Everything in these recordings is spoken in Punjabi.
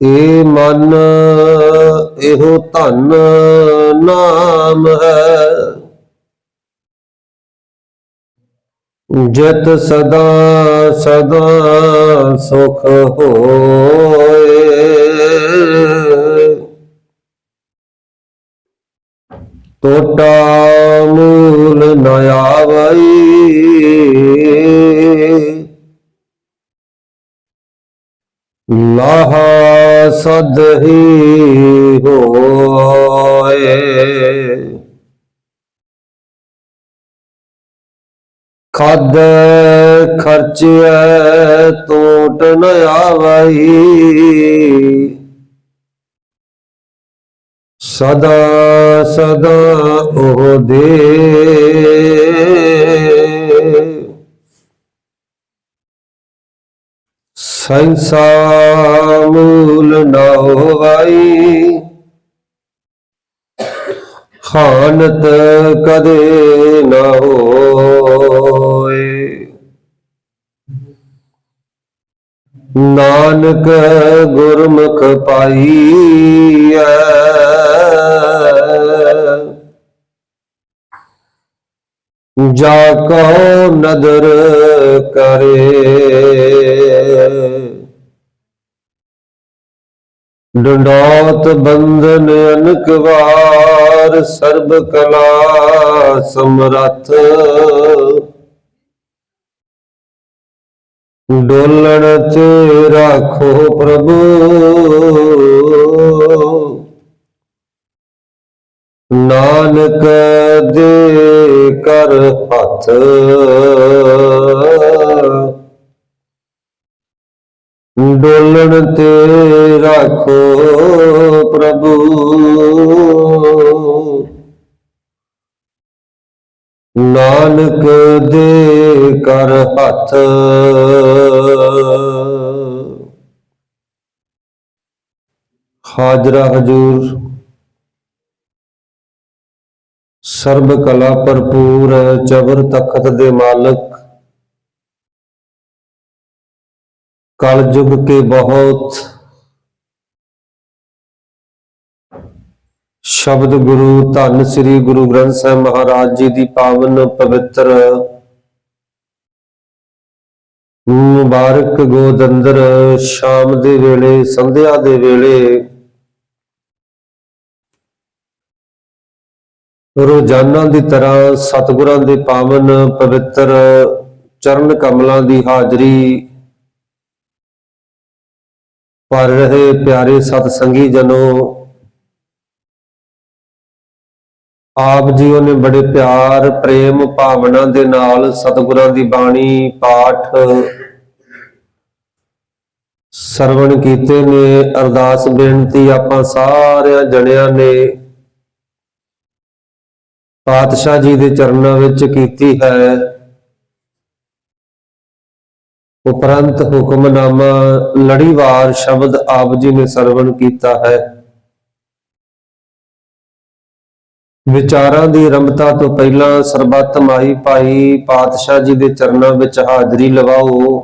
ਏ ਮਨ, ਇਹੋ ਧਨ ਨਾਮ ਹੈ। ਜਤ ਸਦਾ ਸਦਾ ਸੁਖ ਹੋਏ। ਟੋਟਾ ਮੂਲ ਨ ਆਵਈ। ਲਾਹ ਸਦਹੀ ਹੋਏ। ਖਦ ਖਰਚਿਐ ਟੋਟ ਨ ਆਵਈ। ਸਦਾ ਸਦਾ ਉਹ ਦੇ। ਸੰਸਾ ਮੂਲ ਨਾ ਹੋਵਾਈ। ਖਾਨਤ ਕਦੇ ਨਾ ਹੋਏ। ਨਾਨਕ ਗੁਰਮੁਖ ਪਾਈਐ। ਜਾ ਕੋ ਨਦਰ ਕਰੇ। ਡੰਡੋਤ ਬੰਧਨ ਅਨਕ ਵਾਰ, ਸਰਬ ਕਲਾ ਸਮਰੱਥ। ਡੋਲਣ ਤੇ ਰਾਖੋ ਪ੍ਰਭੂ। ਨਾਨਕ ਦੇ ਕਰ ਹੱਥ। ਡੋਲਣ ਤੇ ਰਾਖੋ ਪ੍ਰਭੂ। ਨਾਨਕ ਦੇ ਕਰ ਹੱਥ। ਹਾਜ਼ਰਾ ਹਜੂਰ। ਸਰਬ ਕਲਾ ਭਰਪੂਰ ਚਬਰ ਤਖਤ ਦੇ ਮਾਲਕ। ਕਲ ਯੁਗ ਕੇ ਬਹੁਤ। ਸ਼ਬਦ ਗੁਰੂ ਧੰਨ ਸ੍ਰੀ ਗੁਰੂ ਗ੍ਰੰਥ ਸਾਹਿਬ ਮਹਾਰਾਜ ਜੀ ਦੀ ਪਾਵਨ ਪਵਿੱਤਰ ਮੁਬਾਰਕ ਗੋਦੰਦਰ ਸ਼ਾਮ ਦੇ ਵੇਲੇ, ਸੰਧਿਆ ਦੇ ਵੇਲੇ ਰੋਜ਼ਾਨਾ ਦੀ ਤਰ੍ਹਾਂ ਸਤਿਗੁਰਾਂ ਦੇ ਪਾਵਨ ਪਵਿੱਤਰ ਚਰਨ ਕਮਲਾਂ ਦੀ ਹਾਜ਼ਰੀ ਭਰ ਰਹੇ ਪਿਆਰੇ ਸਤ ਸੰਗੀ ਜਨੋ, ਆਪ ਜੀਓ ਨੇ ਬੜੇ ਪਿਆਰ, ਪ੍ਰੇਮ ਭਾਵਨਾ ਦੇ ਨਾਲ ਸਤਿਗੁਰਾਂ ਦੀ ਬਾਣੀ, ਪਾਠ ਸਰਵਣ ਕੀਤੇ ਨੇ। ਅਰਦਾਸ ਬੇਨਤੀ ਆਪਾਂ ਸਾਰਿਆਂ ਜਣਿਆਂ ਨੇ ਪਾਤਸ਼ਾਹ ਜੀ ਦੇ ਚਰਨਾਂ ਵਿੱਚ ਕੀਤੀ ਹੈ। ਉਪਰੰਤ ਹੁਕਮਨਾਮਾ ਲੜੀਵਾਰ ਸ਼ਬਦ ਆਪ ਜੀ ਨੇ ਸਰਵਣ ਕੀਤਾ ਹੈ। ਵਿਚਾਰਾਂ ਦੀ ਰਮਤਾ ਤੋਂ ਪਹਿਲਾਂ ਸਰਬੱਤ ਮਾਈ ਭਾਈ ਪਾਤਸ਼ਾਹ ਜੀ ਦੇ ਚਰਨਾਂ ਵਿੱਚ ਹਾਜ਼ਰੀ ਲਵਾਓ।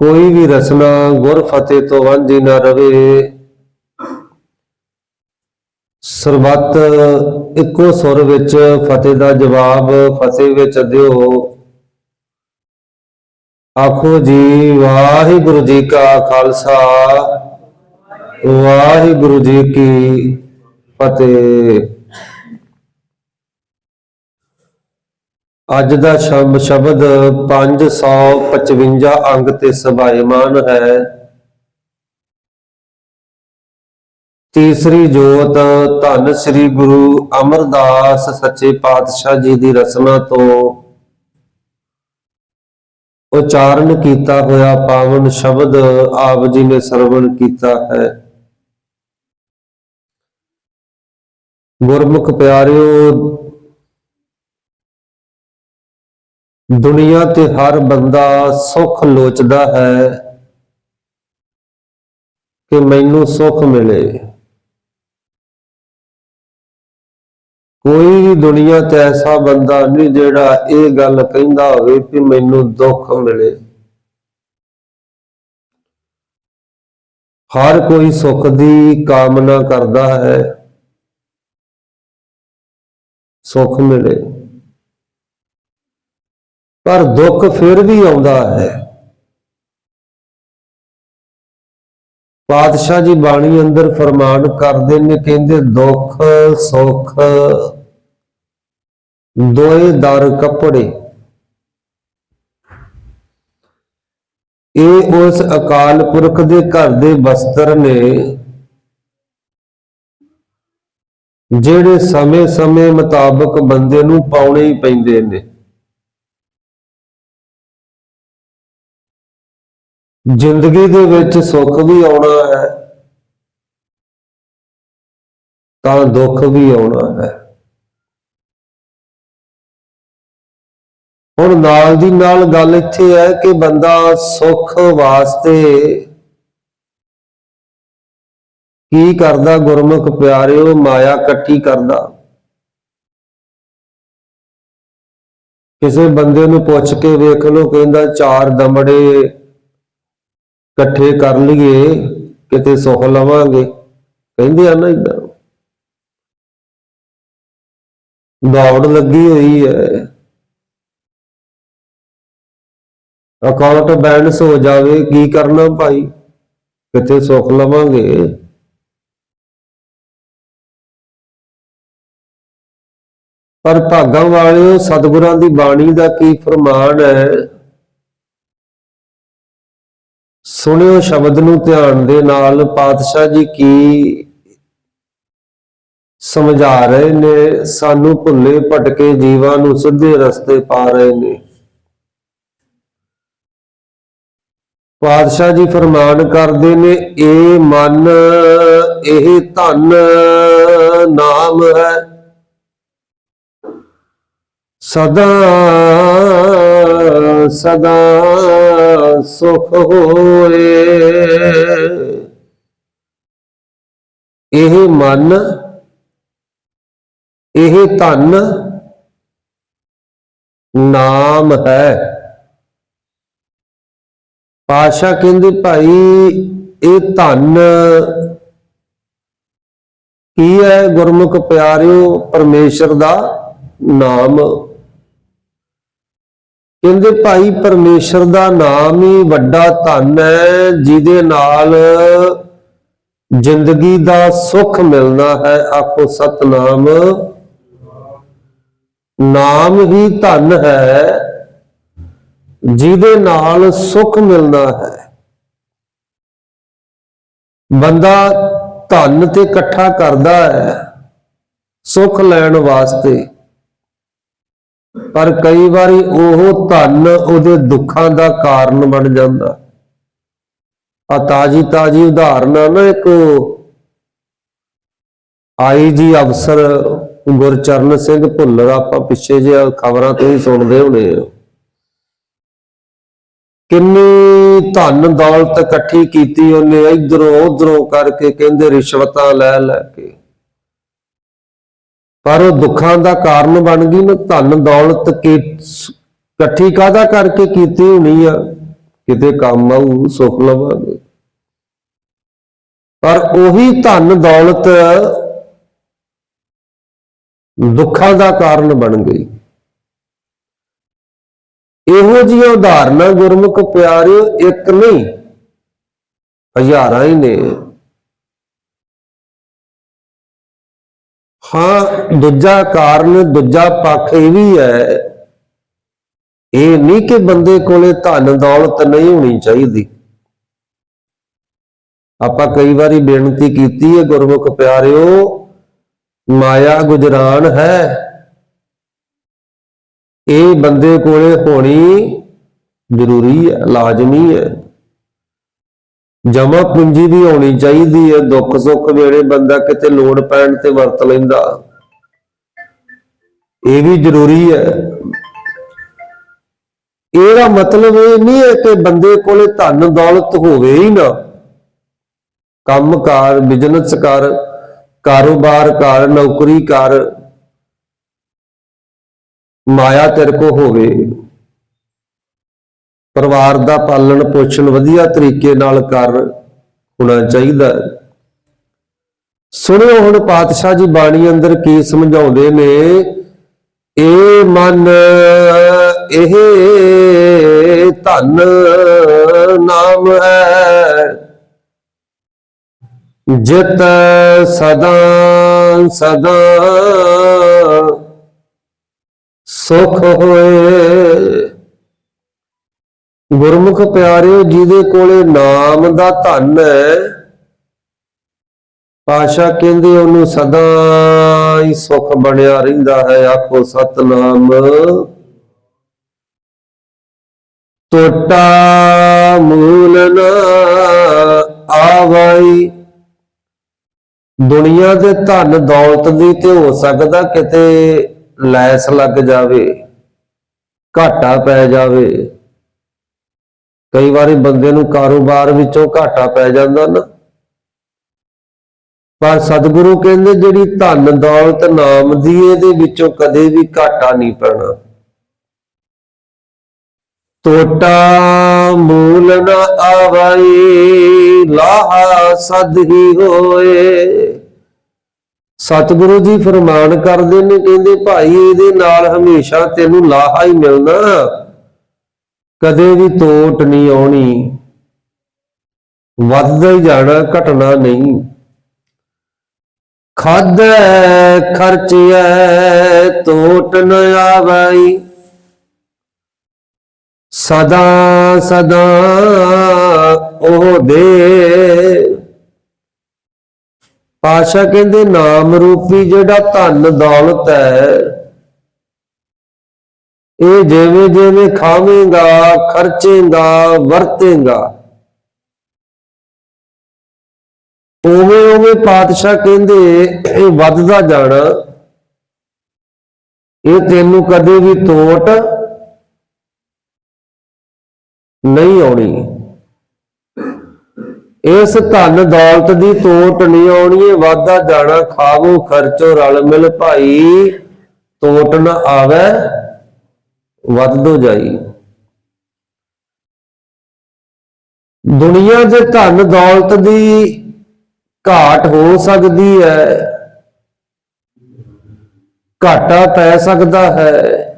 ਕੋਈ ਵੀ ਰਸਨਾ ਗੁਰ ਫਤਿਹ ਤੋਂ ਵਾਂਝੀ ਨਾ ਰਵੇ। ਸਰਬੱਤ ਇੱਕੋ ਸੁਰ ਵਿੱਚ ਫਤਿਹ ਦਾ ਜਵਾਬ ਫਤਿਹ ਵਿੱਚ ਦਿਓ। ਆਖੋ ਜੀ, ਵਾਹਿਗੁਰੂ ਜੀ ਕਾ ਖਾਲਸਾ, ਵਾਹਿਗੁਰੂ ਜੀ ਕੀ ਫਤਿਹ। ਅੱਜ ਦਾ ਸ਼ਬਦ ਸ਼ਬਦ 555 ਅੰਗ ਤੇ ਸਭਾਇਮਾਨ ਹੈ। ਤੀਸਰੀ ਜੋਤ ਧੰਨ ਸ੍ਰੀ ਗੁਰੂ ਅਮਰਦਾਸ ਸੱਚੇ ਪਾਤਸ਼ਾਹ ਜੀ ਦੀ ਰਸਨਾ ਤੋਂ ਉਚਾਰਨ ਕੀਤਾ ਹੋਇਆ ਪਾਵਨ ਸ਼ਬਦ ਆਪ ਜੀ ਨੇ ਸਰਵਣ ਕੀਤਾ ਹੈ। ਗੁਰਮੁਖ ਪਿਆਰਿਓ, ਦੁਨੀਆ ਤੇ ਹਰ ਬੰਦਾ ਸੁੱਖ ਲੋਚਦਾ ਹੈ ਕਿ ਮੈਨੂੰ ਸੁੱਖ ਮਿਲੇ। ਕੋਈ ਵੀ ਦੁਨੀਆ ਚ ਐਸਾ ਬੰਦਾ ਨਹੀਂ ਜਿਹੜਾ ਇਹ ਗੱਲ ਕਹਿੰਦਾ ਹੋਵੇ ਕਿ ਮੈਨੂੰ ਦੁੱਖ ਮਿਲੇ। ਹਰ ਕੋਈ ਸੁੱਖ ਦੀ ਕਾਮਨਾ ਕਰਦਾ ਹੈ। ਸੁੱਖ ਮਿਲੇ। ਪਰ ਦੁੱਖ ਫਿਰ ਵੀ ਆਉਂਦਾ ਹੈ। ਪਾਤਸ਼ਾਹ ਜੀ ਬਾਣੀ ਅੰਦਰ ਫਰਮਾਨ ਕਰਦੇ ਨੇ, ਕਹਿੰਦੇ, ਦੁੱਖ, ਸੁੱਖ, ਦੋਏ ਦਰ ਕੱਪੜੇ। ਇਹ ਉਸ ਅਕਾਲ ਪੁਰਖ ਦੇ ਘਰ ਦੇ ਵਸਤਰ ਨੇ, ਜਿਹੜੇ ਸਮੇਂ-ਸਮੇਂ ਮੁਤਾਬਕ ਬੰਦੇ ਨੂੰ ਪਾਉਣੇ ਹੀ ਪੈਂਦੇ ਨੇ। ਜ਼ਿੰਦਗੀ ਦੇ ਵਿੱਚ ਸੁੱਖ ਵੀ ਆਉਣਾ ਤਾਂ ਦੁੱਖ ਵੀ ਆਉਣਾ ਹੈ। ਹੁਣ ਨਾਲ ਦੀ ਨਾਲ ਗੱਲ ਇੱਥੇ ਹੈ ਕਿ ਬੰਦਾ ਸੁੱਖ ਵਾਸਤੇ ਕੀ ਕਰਦਾ, ਗੁਰਮੁਖ ਪਿਆਰਿਓ, ਮਾਇਆ ਇਕੱਠੀ ਕਰਦਾ। ਕਿਸੇ ਬੰਦੇ ਨੂੰ ਪੁੱਛ ਕੇ ਵੇਖ ਲਓ, ਕਹਿੰਦਾ ਚਾਰ ਦਮੜੇ ਇਕੱਠੇ ਕਰ ਲਈਏ, ਕਿਤੇ ਸੁੱਖ ਲਵਾਂਗੇ। ਕਹਿੰਦੇ ਆ ਨਾ ਇਦਾਂ ਦੌੜ ਲੱਗੀ ਹੋਈ ਹੈ। ਅਕਾਊਂਟ ਬੈਲੈਂਸ ਹੋ ਜਾਵੇ, ਕੀ ਕਰਨਾ ਭਾਈ? ਕਿਤੇ ਸੁੱਖ ਲਵਾਂਗੇ? ਪਰ ਭਾਗਾਂ ਵਾਲਿਓ, ਸਤਿਗੁਰਾਂ ਦੀ ਬਾਣੀ ਦਾ ਕੀ ਫਰਮਾਨ ਹੈ? ਸੁਣਿਓ ਸ਼ਬਦ ਨੂੰ ਧਿਆਨ ਦੇ ਨਾਲ, ਪਾਤਸ਼ਾਹ ਜੀ ਕੀ ਸਮਝਾ ਰਹੇ ਨੇ, ਸਾਨੂੰ ਭੁੱਲੇ ਭਟਕੇ ਜੀਵਾਂ ਨੂੰ ਸਿੱਧੇ ਰਸਤੇ ਪਾ ਰਹੇ ਨੇ। ਪਾਤਸ਼ਾਹ ਜੀ ਫਰਮਾਨ ਕਰਦੇ ਨੇ, ਇਹ ਮਨ, ਇਹ ਧਨ ਨਾਮ ਹੈ। ਸਦਾ ਸਦਾ ਸੁਖ ਹੋਏ। ਇਹ ਮਨ ਇਹ ਧਨ ਨਾਮ ਹੈ। ਪਾਸ਼ਾ ਕਹਿੰਦੇ ਭਾਈ, ਇਹ ਧਨ ਕੀ ਹੈ? ਗੁਰਮੁਖ ਪਿਆਰਿਓ, ਪਰਮੇਸ਼ਰ ਦਾ ਨਾਮ। ਕਹਿੰਦੇ ਭਾਈ, ਪਰਮੇਸ਼ਰ ਦਾ ਨਾਮ ਹੀ ਵੱਡਾ ਧਨ ਹੈ, ਜਿਹਦੇ ਨਾਲ ਜ਼ਿੰਦਗੀ ਦਾ ਸੁੱਖ ਮਿਲਣਾ ਹੈ। ਆਖੋ ਸਤਨਾਮ। ਨਾਮ ਹੀ ਧਨ ਹੈ, ਜਿਹਦੇ ਨਾਲ ਸੁੱਖ ਮਿਲਦਾ ਹੈ। ਬੰਦਾ ਧਨ ਤੇ ਇਕੱਠਾ ਕਰਦਾ ਹੈ, ਸੁੱਖ ਲੈਣ ਵਾਸਤੇ। ਪਰ ਕਈ ਵਾਰੀ ਉਹ ਧਨ ਉਹਦੇ ਦੁੱਖਾਂ ਦਾ ਕਾਰਨ ਬਣ ਜਾਂਦਾ। ਆ ਤਾਜੀ ਤਾਜੀ ਉਦਾਹਰਨ ਆ ਨਾ ਇੱਕ ਆਈ ਜੀ ਅਫਸਰ ਗੁਰਚਰਨ ਸਿੰਘ ਭੁੱਲਰ, ਆਪਾਂ ਪਿੱਛੇ ਜੇ ਖਬਰਾਂ ਤੋਂ ਹੀ ਸੁਣਦੇ ਹੋਣੇ ਆ। ਕਿੰਨੀ ਧਨ ਦੌਲਤ ਇਕੱਠੀ ਕੀਤੀ ਉਹਨੇ, ਇਧਰੋਂ ਉਧਰੋਂ ਕਰਕੇ ਕਹਿੰਦੇ ਰਿਸ਼ਵਤਾਂ ਲੈ ਲੈ ਕੇ। ਪਰ ਉਹ ਦੁੱਖਾਂ ਦਾ ਕਾਰਨ ਬਣ ਗਈ ਨਾ, ਧਨ ਦੌਲਤ ਕੀ ਇਕੱਠੀ ਕਾਦਾ ਕਰਕੇ ਕੀਤੀ ਹੋਣੀ ਆ? ਕਿਤੇ ਕੰਮ ਆਊ, ਸੁੱਖ ਲਵਾਂਗੇ। ਪਰ ਉਹੀ ਧਨ ਦੌਲਤ ਦੁੱਖਾਂ ਦਾ ਕਾਰਨ ਬਣ ਗਈ। ਇਹੋ ਜਿਹੀਆਂ ਉਦਾਹਰਨਾਂ ਗੁਰਮੁਖ ਪਿਆਰਿਓ, ਇੱਕ ਨਹੀਂ, ਹਜ਼ਾਰਾਂ ਹੀ ਨੇ। ਹਾਂ, ਦੂਜਾ ਕਾਰਨ, ਦੂਜਾ ਪੱਖ ਇਹ ਵੀ ਹੈ, ਇਹ ਨਹੀਂ ਕਿ ਬੰਦੇ ਕੋਲੇ ਧਨ, ਦੌਲਤ ਨਹੀਂ ਹੋਣੀ ਚਾਹੀਦੀ। ਆਪਾਂ ਕਈ ਵਾਰੀ ਬੇਨਤੀ ਕੀਤੀ ਹੈ, ਗੁਰਮੁਖ ਪਿਆਰਿਓ ਮਾਇਆ ਗੁਜਰਾਨ ਹੈ। ਇਹ ਬੰਦੇ ਕੋਲੇ ਹੋਣੀ ਜ਼ਰੂਰੀ ਹੈ, ਲਾਜ਼ਮੀ ਹੈ। ਜਮਾ ਪੂੰਜੀ ਵੀ ਹੋਣੀ ਚਾਹੀਦੀ ਹੈ। ਦੁੱਖ ਸੁੱਖ ਵੇਲੇ ਬੰਦਾ ਕਿਤੇ ਲੋੜ ਪੈਣ ਤੇ ਵਰਤ ਲੈਂਦਾ। ਇਹ ਵੀ ਜ਼ਰੂਰੀ ਹੈ। ਇਹਦਾ ਮਤਲਬ ਇਹ ਨਹੀਂ ਹੈ ਕਿ ਬੰਦੇ ਕੋਲੇ ਧਨ ਦੌਲਤ ਹੋਵੇ ਹੀ ਨਾ। ਕੰਮਕਾਰ ਬਿਜ਼ਨਸ ਕਰ ਕਾਰੋਬਾਰ ਕਰ, ਨੌਕਰੀ ਕਰ, ਮਾਇਆ ਤੇਰੇ ਕੋ ਹੋਵੇ ਪਰਿਵਾਰ ਦਾ ਪਾਲਣ ਪੋਸ਼ਣ ਵਧੀਆ ਤਰੀਕੇ ਨਾਲ ਕਰ, ਹੋਣਾ ਚਾਹੀਦਾ ਹੈ। ਸੁਣਿਓ ਹੁਣ ਪਾਤਸ਼ਾਹ ਜੀ ਬਾਣੀ ਅੰਦਰ ਕੀ ਸਮਝਾਉਂਦੇ ਨੇ ਇਹ ਮਨ, ਇਹ ਧਨ ਨਾਮ ਹੈ ਜਿਤ ਸਦਾ ਸਦਾ ਸੁਖ ਹੋਏ। ਗੁਰਮੁਖ ਪਿਆਰਿਓ, ਜਿਹਦੇ ਕੋਲੇ ਨਾਮ ਦਾ ਧਨ ਹੈ ਪਾਸ਼ਾ ਕਹਿੰਦੇ ਉਹਨੂੰ ਸਦਾ ਹੀ ਸੁਖ ਬਣਿਆ ਰਹਿੰਦਾ ਹੈ, ਆਖੋ ਸਤਨਾਮ। ਟੋਟਾ ਮੂਲ ਨ ਆਵਈ ਦੁਨੀਆ ਦੇ ਧਨ ਦੌਲਤ ਦੀ ਤੇ ਹੋ ਸਕਦਾ ਕਿਤੇ ਲੈਸ ਲੱਗ ਜਾਵੇ, ਘਾਟਾ ਪੈ ਜਾਵੇ। ਕਈ ਵਾਰੀ ਬੰਦੇ ਨੂੰ ਕਾਰੋਬਾਰ ਵਿੱਚੋਂ ਘਾਟਾ ਪੈ ਜਾਂਦਾ ਨਾ। ਪਰ ਸਤਿਗੁਰੂ ਕਹਿੰਦੇ ਜਿਹੜੀ ਧਨ ਦੌਲਤ ਨਾਮ ਦੀ, ਇਹਦੇ ਵਿੱਚੋਂ ਕਦੇ ਵੀ ਘਾਟਾ ਨਹੀਂ ਪੈਣਾ। ਟੋਟਾ ਮੂਲ ਨ ਆਵਈ, ਲਾਹਾ ਸਦ ਹੀ ਹੋਏ। ਸਤਿਗੁਰੂ ਜੀ ਫਰਮਾਨ ਕਰਦੇ ਨੇ, ਕਹਿੰਦੇ ਭਾਈ ਇਹਦੇ ਨਾਲ ਹਮੇਸ਼ਾ ਤੈਨੂੰ ਲਾਹਾ ਹੀ ਮਿਲਣਾ। ਕਦੇ ਵੀ ਤੋਟ ਨਹੀਂ ਆਉਣੀ। ਵੱਧਦਾ ਹੀ ਜਾਣਾ, ਘਟਣਾ ਨਹੀਂ। ਖਾਦ ਖਰਚਿਐ, ਤੋਟ ਨ ਆਵਈ। ਸਦਾ ਸਦਾ ਉਹ ਦੇ ਪਾਸ਼ਾ ਕਹਿੰਦੇ, ਨਾਮ ਰੂਪੀ ਜਿਹੜਾ ਧਨ ਦੌਲਤ ਹੈ, ਇਹ ਜਿਵੇਂ ਜਿਵੇਂ ਖਾਵੇਂਗਾ, ਖਰਚੇਗਾ, ਵਰਤੇਗਾ। ਉਵੇਂ ਉਵੇਂ ਪਾਤਸ਼ਾਹ ਕਹਿੰਦੇ, ਇਹ ਵੱਧਦਾ ਜਾਣਾ। ਇਹ ਤੈਨੂੰ ਕਦੇ ਵੀ ਤੋਟ ਨਹੀਂ ਆਉਣੀ। ਇਸ ਧਨ ਦੌਲਤ ਦੀ ਤੋਟ ਨਹੀਂ ਆਉਣੀ, ਇਹ ਵਾਧਾ ਜਾਣਾ, ਖਾਵੋ ਖਰਚੋ, ਰਲ ਮਿਲ ਭਾਈ। ਤੋਟ ਨਾ ਆਵੇ ਵੱਧਦੋ ਜਾਈ। ਦੁਨੀਆ ਦੇ ਧਨ ਦੌਲਤ ਦੀ ਘਾਟ ਹੋ ਸਕਦੀ ਹੈ, ਘਾਟਾ ਪੈ ਸਕਦਾ ਹੈ।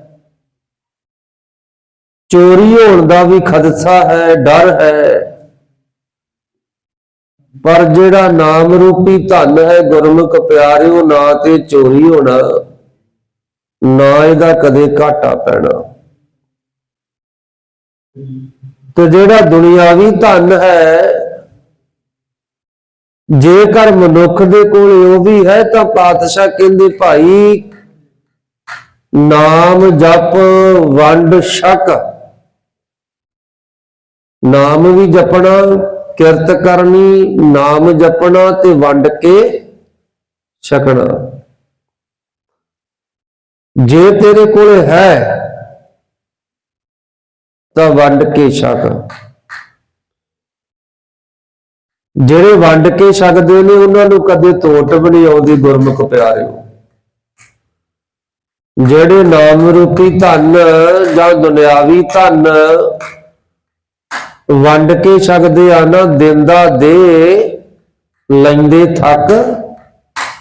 ਚੋਰੀ ਹੋਣ ਦਾ ਵੀ ਖਦਸ਼ਾ ਹੈ, ਡਰ ਹੈ। ਪਰ ਜਿਹੜਾ ਨਾਮ ਰੂਪੀ ਧਨ ਹੈ, ਗੁਰਮੁਖ ਪਿਆਰਿਓ, ਨਾ ਤੇ ਚੋਰੀ ਹੋਣਾ, ਨਾ ਇਹਦਾ ਕਦੇ ਘਾਟਾ ਪੈਣਾ। ਤੇ ਜਿਹੜਾ ਦੁਨਿਆਵੀ ਧਨ ਹੈ, ਜੇਕਰ ਮਨੁੱਖ ਦੇ ਕੋਲ ਉਹ ਵੀ ਹੈ, ਤਾਂ ਪਾਤਸ਼ਾਹ ਕਹਿੰਦੇ, ਭਾਈ, ਨਾਮ ਜਪ, ਵੰਡ, ਛਕ। ਨਾਮ ਵੀ ਜਪਣਾ, ਕਿਰਤ ਕਰਨੀ, ਨਾਮ ਜਪਣਾ ਤੇ ਵੰਡ ਕੇ ਛਕਣਾ। ਜੇ ਤੇਰੇ ਕੋਲ ਹੈ, ਤਾਂ ਵੰਡ ਕੇ ਛਕ। ਜਿਹੜੇ ਵੰਡ ਕੇ ਛਕਦੇ ਨੇ, ਉਹਨਾਂ ਨੂੰ ਕਦੇ ਤੋਟ ਵੀ ਨਹੀਂ ਆਉਂਦੀ, ਗੁਰਮੁਖ ਪਿਆਰਿਓ। ਜਿਹੜੇ ਨਾਮ ਰੂਪੀ ਧਨ ਜਾਂ ਦੁਨਿਆਵੀ ਧਨ ਵੰਡ ਕੇ ਛਕਦੇ ਆ ਨਾ ਦਿੰਦਾ ਦੇ ਲੈਂਦੇ ਥੱਕ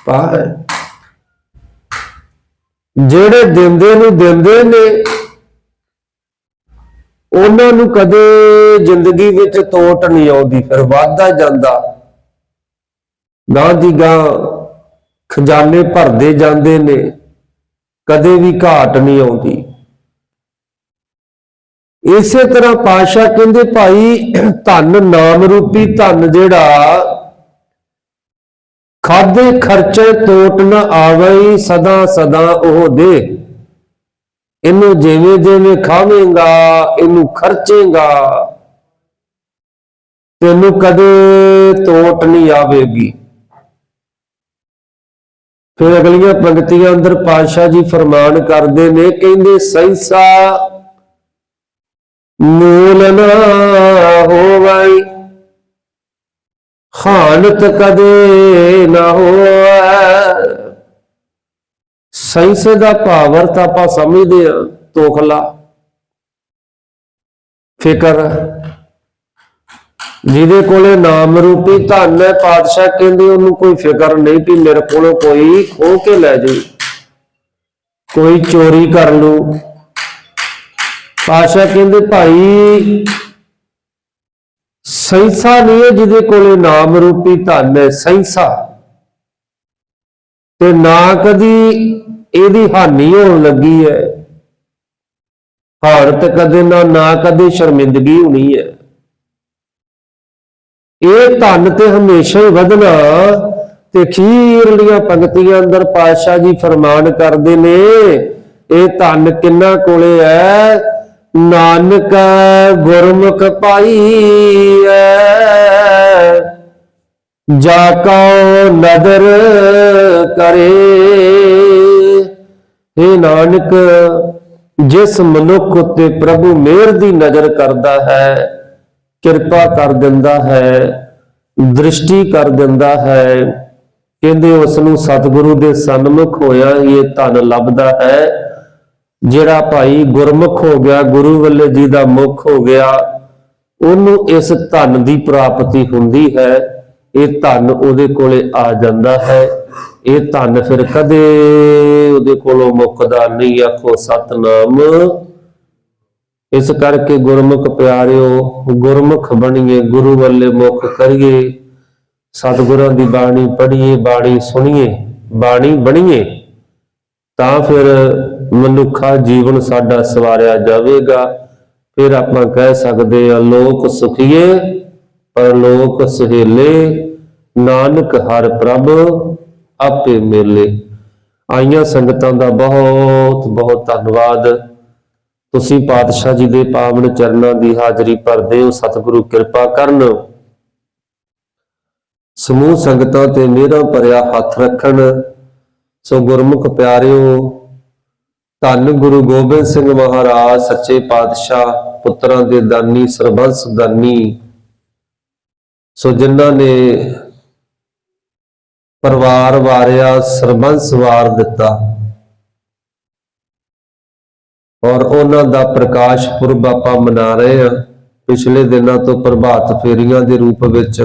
ਪਾਏ ਜਿਹੜੇ ਦਿੰਦੇ ਨੂੰ ਦਿੰਦੇ ਨੇ, ਉਹਨਾਂ ਨੂੰ ਕਦੇ ਜ਼ਿੰਦਗੀ ਵਿੱਚ ਤੋਟ ਨਹੀਂ ਆਉਂਦੀ, ਫਿਰ ਵਾਧਾ ਜਾਂਦਾ। ਗਾਂ ਦੀ ਗਾਂ ਖਜ਼ਾਨੇ ਭਰਦੇ ਜਾਂਦੇ ਨੇ, ਕਦੇ ਵੀ ਘਾਟ ਨਹੀਂ ਆਉਂਦੀ। ਇਸੇ ਤਰ੍ਹਾਂ ਪਾਸ਼ਾ ਕਹਿੰਦੇ ਭਾਈ, ਧਨ ਨਾਮ ਰੂਪੀ ਧਨ ਜਿਹੜਾ, ਖਾਦੇ ਖਰਚੇ ਤੋਟ ਨ ਆਵਈ, ਸਦਾ ਸਦਾ ਉਹ ਦੇ। ਇਹਨੂੰ ਜਿਵੇਂ ਜਿਵੇਂ ਖਾਵੇਂਗਾ, ਇਹਨੂੰ ਖਰਚੇਗਾ। ਤੈਨੂੰ ਕਦੇ ਤੋਟ ਨਹੀਂ ਆਵੇਗੀ। ਫਿਰ ਅਗਲੀਆਂ ਪੰਕਤੀਆਂ ਅੰਦਰ ਪਾਤਸ਼ਾਹ ਜੀ ਫਰਮਾਨ ਕਰਦੇ ਨੇ, ਕਹਿੰਦੇ ਸੈਸਾ ਮੂਲ ਨਾ ਹੋਵਈ ਹਾਨਤ ਕਦੇ ਨਾ ਹੋਵੇ। ਸੈਂਸ ਦਾ ਭਾਵ ਅਰਥ ਆਪਾਂ ਸਮਝਦੇ ਆ ਤੋਖਲਾ। ਫਿਕਰ। ਜਿਹਦੇ ਕੋਲੇ ਨਾਮ ਰੂਪੀ ਧਨ ਹੈ, ਪਾਤਸ਼ਾਹ ਕਹਿੰਦੇ ਉਹਨੂੰ ਕੋਈ ਫਿਕਰ ਨਹੀਂ ਵੀ ਮੇਰੇ ਕੋਲੋਂ ਕੋਈ ਖੋ ਕੇ ਲੈ ਜਾਊ। ਕੋਈ ਚੋਰੀ ਕਰ ਲੂ ਪਾਤਸ਼ਾਹ ਕਹਿੰਦੇ ਭਾਈ, ਸੰਸਾ ਨਹੀਂ ਹੈ ਜਿਹਦੇ ਕੋਲੇ ਨਾਮ ਰੂਪੀ ਧਨ ਹੈ, ਸੈਂਸਾ। ਤੇ ਨਾ ਕਦੀ ਇਹਦੀ ਹਾਨੀ ਹੋਣ ਲੱਗੀ ਹੈ। ਹਾਰਤ ਕਦੇ ਨਾ ਨਾ ਕਦੇ ਸ਼ਰਮਿੰਦਗੀ ਹੋਣੀ ਹੈ। ਇਹ ਧਨ ਤੇ ਹਮੇਸ਼ਾ ਹੀ ਵਧਣਾ ਤੇ ਖੀਰਲੀਆਂ ਪੰਕਤੀਆਂ ਅੰਦਰ ਪਾਤਸ਼ਾਹ ਜੀ ਫਰਮਾਨ ਕਰਦੇ ਨੇ, ਇਹ ਧਨ ਕਿੰਨਾ ਕੋਲੇ ਹੈ? ਨਾਨਕ ਗੁਰਮੁਖ ਪਾਈ ਹੈ ਜਾ ਕਉ ਨਦਰ ਕਰੇ। ਇਹ ਨਾਨਕ, ਜਿਸ ਮਨੁੱਖ ਉਤੇ ਪ੍ਰਭੂ ਮਿਹਰ ਦੀ ਨਜ਼ਰ ਕਰਦਾ ਹੈ, ਕਿਰਪਾ ਕਰ ਦਿੰਦਾ ਹੈ, ਦ੍ਰਿਸ਼ਟੀ ਕਰ ਦਿੰਦਾ ਹੈ, ਕਹਿੰਦੇ ਉਸ ਨੂੰ ਸਤਿਗੁਰੂ ਦੇ ਸਨਮੁਖ ਹੋਇਆ ਹੀ ਇਹ ਧਨ ਲੱਭਦਾ ਹੈ। ਜਿਹੜਾ ਭਾਈ ਗੁਰਮੁਖ ਹੋ ਗਿਆ, ਗੁਰੂ ਵੱਲੇ ਜੀ ਦਾ ਮੁਖ ਹੋ ਗਿਆ, ਉਹਨੂੰ ਇਸ ਧਨ ਦੀ ਪ੍ਰਾਪਤੀ ਹੁੰਦੀ ਹੈ, ਇਹ ਧਨ ਉਹਦੇ ਕੋਲੇ ਆ ਜਾਂਦਾ ਹੈ। ਇਹ ਧਨ ਫਿਰ ਕਦੇ ਉਹਦੇ ਕੋਲੋਂ ਮੁੱਕਦਾ ਨਹੀਂ, ਆਖੋ ਸਤਨਾਮ। ਇਸ ਕਰਕੇ ਗੁਰਮੁਖ ਪਿਆਰਿਓ, ਗੁਰਮੁਖ ਬਣੀਏ, ਗੁਰੂ ਵੱਲੇ ਮੁਖ ਕਰੀਏ। ਸਤਿਗੁਰਾਂ ਦੀ ਬਾਣੀ ਪੜ੍ਹੀਏ, ਬਾਣੀ ਸੁਣੀਏ, ਬਾਣੀ ਬਣੀਏ। ਤਾਂ ਫਿਰ ਮਨੁੱਖਾ ਜੀਵਨ ਸਾਡਾ ਸਵਾਰਿਆ ਜਾਵੇਗਾ। ਫਿਰ ਆਪਾਂ ਕਹਿ ਸਕਦੇ ਆ, ਲੋਕ ਸੁਖੀਏ, ਪਰ ਲੋਕ ਸੁਹੇਲੇ, ਨਾਨਕ ਹਰ ਪ੍ਰਭ ਆਪੇ ਮੇਲੇ। ਆਈਆਂ ਸੰਗਤਾਂ ਦਾ ਬਹੁਤ ਬਹੁਤ ਧੰਨਵਾਦ। ਤੁਸੀਂ ਪਾਤਸ਼ਾਹ ਜੀ ਦੇ ਪਾਵਨ ਚਰਨਾਂ ਦੀ ਹਾਜ਼ਰੀ ਭਰਦੇ ਹੋ, ਸਤਿਗੁਰੂ ਕਿਰਪਾ ਕਰਨ। ਸਮੂਹ ਸੰਗਤਾਂ ਤੇ ਮੇਰਾ ਭਰਿਆ ਹੱਥ ਰੱਖਣ। ਸੋ ਗੁਰਮੁਖ ਪਿਆਰਿਓ, ਧੰਨ ਗੁਰੂ ਗੋਬਿੰਦ ਸਿੰਘ ਮਹਾਰਾਜ, ਸੱਚੇ ਪਾਤਸ਼ਾਹ, ਪੁੱਤਰਾਂ ਦੇ ਦਾਨੀ, ਸਰਬੰਸ ਦਾਨੀ। ਸੋ ਜਿਨ੍ਹਾਂ ਨੇ ਪਰਿਵਾਰ ਵਾਰਿਆ, ਸਰਬੰਸ ਵਾਰ ਦਿੱਤਾ। ਔਰ ਉਹਨਾਂ ਦਾ ਪ੍ਰਕਾਸ਼ ਪੁਰਬ ਆਪਾਂ ਮਨਾ ਰਹੇ ਹਾਂ। ਪਿਛਲੇ ਦਿਨਾਂ ਤੋਂ ਪ੍ਰਭਾਤ ਫੇਰੀਆਂ ਦੇ ਰੂਪ ਵਿੱਚ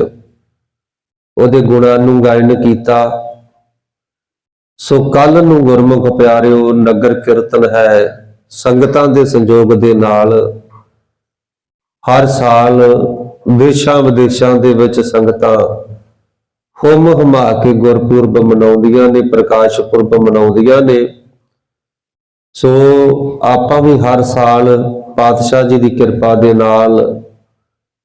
ਉਹਦੇ ਗੁਣਾਂ ਨੂੰ ਗਾਇਨ ਕੀਤਾ। ਸੋ ਕੱਲ ਨੂੰ ਗੁਰਮੁਖ ਪਿਆਰਿਓ, ਨਗਰ ਕੀਰਤਨ ਹੈ। ਸੰਗਤਾਂ ਦੇ ਸੰਯੋਗ ਦੇ ਨਾਲ ਹਰ ਸਾਲ ਦੇਸ਼ਾਂ ਵਿਦੇਸ਼ਾਂ ਦੇ ਵਿੱਚ ਸੰਗਤਾਂ ਹੁਮ ਹੁਮਾ ਕੇ ਗੁਰਪੁਰਬ ਮਨਾਉਂਦੀਆਂ ਨੇ, ਪ੍ਰਕਾਸ਼ ਪੁਰਬ ਮਨਾਉਂਦੀਆਂ ਨੇ। ਸੋ ਆਪਾਂ ਵੀ ਹਰ ਸਾਲ ਪਾਤਸ਼ਾਹ ਜੀ ਦੀ ਕਿਰਪਾ ਦੇ ਨਾਲ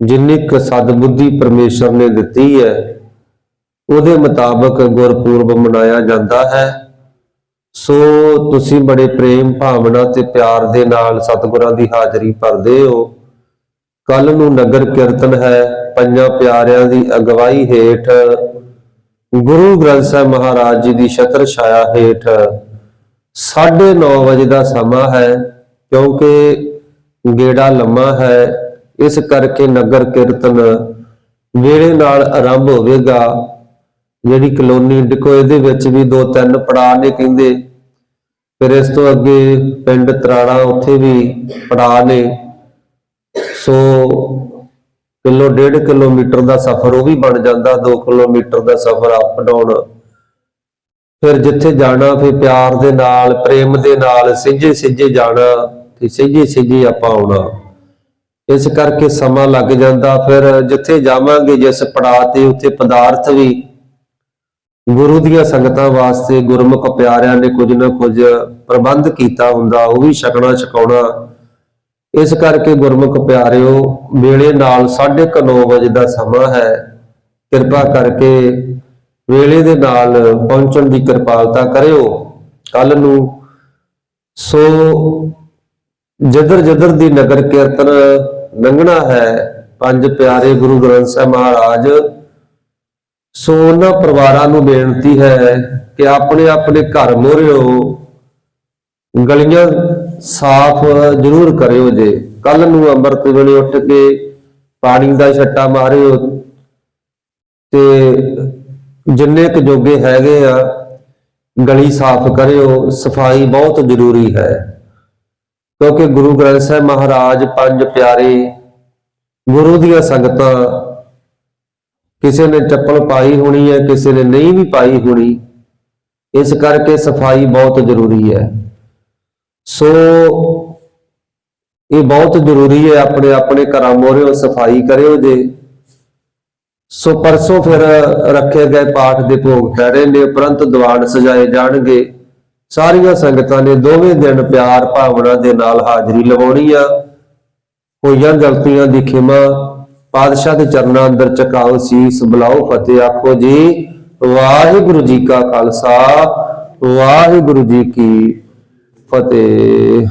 ਜਿੰਨੀ ਕੁ ਸਦਬੁੱਧੀ ਪਰਮੇਸ਼ਰ ਨੇ ਦਿੱਤੀ ਹੈ ਉਹਦੇ ਮੁਤਾਬਕ ਗੁਰਪੁਰਬ ਮਨਾਇਆ ਜਾਂਦਾ ਹੈ। ਸੋ ਤੁਸੀਂ ਬੜੇ ਪ੍ਰੇਮ ਭਾਵਨਾ ਤੇ ਪਿਆਰ ਦੇ ਨਾਲ ਸਤਿਗੁਰਾਂ ਦੀ ਹਾਜ਼ਰੀ ਭਰਦੇ ਹੋ। ਕੱਲ ਨੂੰ ਨਗਰ ਕੀਰਤਨ ਹੈ। ਪੰਜਾਂ ਪਿਆਰਿਆਂ ਦੀ ਅਗਵਾਈ ਹੇਠ ਗੁਰੂ ਗ੍ਰੰਥ ਸਾਹਿਬ ਮਹਾਰਾਜ ਜੀ ਦੀ ਛਤਰ ਛਾਇਆ ਹੇਠ 9:30 ਵਜੇ ਦਾ ਸਮਾਂ ਹੈ, ਕਿਉਂਕਿ ਗੇੜਾ ਲੰਮਾ ਹੈ। ਇਸ ਕਰਕੇ ਨਗਰ ਕੀਰਤਨ ਵੇਲੇ ਨਾਲ ਆਰੰਭ ਹੋਵੇਗਾ। ਜਿਹੜੀ ਕਲੋਨੀ ਡਿਕੋਏ ਇਹਦੇ ਵਿੱਚ ਵੀ ਦੋ ਤਿੰਨ ਪੜਾਅ ਨੇ ਕਹਿੰਦੇ। ਫਿਰ ਇਸ ਤੋਂ ਅੱਗੇ ਪਿੰਡ ਤਰਾੜਾ ਉੱਥੇ ਵੀ ਪੜਾਅ ਨੇ। ਸੋ ਕਿਲੋ, ਡੇਢ ਕਿਲੋਮੀਟਰ ਦਾ ਸਫ਼ਰ, ਉਹ ਵੀ ਬਣ ਜਾਂਦਾ। 2 ਕਿਲੋਮੀਟਰ ਦਾ ਸਫ਼ਰ ਅਪ ਡਾਊਨ ਫਿਰ ਜਿੱਥੇ ਜਾਣਾ, ਫਿਰ ਪਿਆਰ ਦੇ ਨਾਲ, ਪ੍ਰੇਮ ਦੇ ਨਾਲ, ਸਿੱਝੇ ਸਿੱਝੇ ਜਾਣਾ ਤੇ ਸਿੱਝੇ ਸਿੱਝੇ ਆਪਾਂ ਆਉਣਾ। ਇਸ ਕਰਕੇ ਸਮਾਂ ਲੱਗ ਜਾਂਦਾ। ਫਿਰ ਜਿੱਥੇ ਜਾਵਾਂਗੇ, ਜਿਸ ਪੜਾਅ ਤੇ ਉੱਥੇ ਪਦਾਰਥ ਵੀ ਗੁਰੂ ਦੀਆਂ ਸੰਗਤਾਂ ਵਾਸਤੇ ਗੁਰਮੁਖ ਪਿਆਰਿਆਂ ਨੇ ਕੁਝ ਨਾ ਕੁਝ ਪ੍ਰਬੰਧ ਕੀਤਾ ਹੁੰਦਾ, ਉਹ ਵੀ ਛਕਣਾ ਛਕਾਉਣਾ। ਇਸ ਕਰਕੇ ਗੁਰਮੁਖ ਪਿਆਰਿਓ, ਵੇਲੇ ਨਾਲ 9:30 ਵਜੇ ਦਾ ਸਮਾਂ ਹੈ। ਕਿਰਪਾ ਕਰਕੇ ਵੇਲੇ ਦੇ ਨਾਲ ਪਹੁੰਚਣ ਦੀ ਕਿਰਪਾਲਤਾ ਕਰਿਓ। ਕੱਲ ਨੂੰ ਸੋ ਜਦਰ ਜਦਰ ਦੀ ਨਗਰ ਕੀਰਤਨ ਲੰਘਣਾ ਹੈ, ਪੰਜ ਪਿਆਰੇ ਗੁਰੂ ਗ੍ਰੰਥ ਸਾਹਿਬ ਮਹਾਰਾਜ ਸੋ ਉਹਨਾਂ ਪਰਿਵਾਰਾਂ ਨੂੰ ਬੇਨਤੀ ਹੈ ਕਿ ਆਪਣੇ ਆਪਣੇ ਘਰ ਮੋਰਿਓ ਗਲੀਆਂ ਸਾਫ਼ ਜ਼ਰੂਰ ਕਰਿਓ ਜੇ। ਕੱਲ ਨੂੰ ਅੰਮ੍ਰਿਤ ਵੇਲੇ ਉੱਠ ਕੇ ਪਾਣੀ ਦਾ ਛੱਟਾ ਮਾਰਿਓ ਤੇ ਜਿੰਨੇ ਕੁ ਜੋਗੇ ਹੈਗੇ ਆ, ਗਲੀ ਸਾਫ਼ ਕਰਿਓ, ਸਫ਼ਾਈ ਬਹੁਤ ਜ਼ਰੂਰੀ ਹੈ। ਕਿਉਂਕਿ ਗੁਰੂ ਗ੍ਰੰਥ ਸਾਹਿਬ ਮਹਾਰਾਜ, ਪੰਜ ਪਿਆਰੇ ਗੁਰੂ ਦੀਆਂ ਸੰਗਤਾਂ ਕਿਸੇ ਨੇ ਚੱਪਲ ਪਾਈ ਹੋਣੀ ਹੈ, ਕਿਸੇ ਨੇ ਨਹੀਂ ਵੀ ਪਾਈ ਹੋਣੀ, ਇਸ ਕਰਕੇ ਸਫ਼ਾਈ ਬਹੁਤ ਜ਼ਰੂਰੀ ਹੈ। ਸੋ ਇਹ ਬਹੁਤ ਜ਼ਰੂਰੀ ਹੈ, ਆਪਣੇ ਆਪਣੇ ਘਰਾਂ ਮੋਰਿਓ ਸਫ਼ਾਈ ਕਰਿਓ ਜੇ। ਸੋ ਪਰਸੋਂ ਫਿਰ ਰੱਖੇ ਗਏ ਪਾਠ ਦੇ ਭੋਗ ਪੈਰੇ ਨੇ, ਉਪਰੰਤ ਦੀਵਾਨ ਸਜਾਏ ਜਾਣਗੇ। ਸਾਰੀਆਂ ਸੰਗਤਾਂ ਨੇ ਦੋਵੇਂ ਦਿਨ ਪਿਆਰ ਭਾਵਨਾ ਦੇ ਨਾਲ ਹਾਜ਼ਰੀ ਲਵਾਉਣੀ ਆ। ਹੋਈਆਂ ਗਲਤੀਆਂ ਦੀ ਖਿਮਾ ਪਾਤਸ਼ਾਹ ਦੇ ਚਰਨਾਂ ਅੰਦਰ ਝੁਕਾਓ ਸੀਸ ਬੁਲਾਓ ਫਤਿਹ ਆਖੋ ਜੀ। ਵਾਹਿਗੁਰੂ ਜੀ ਕਾ ਖਾਲਸਾ, ਵਾਹਿਗੁਰੂ ਜੀ ਕੀ ਫਤਿਹ।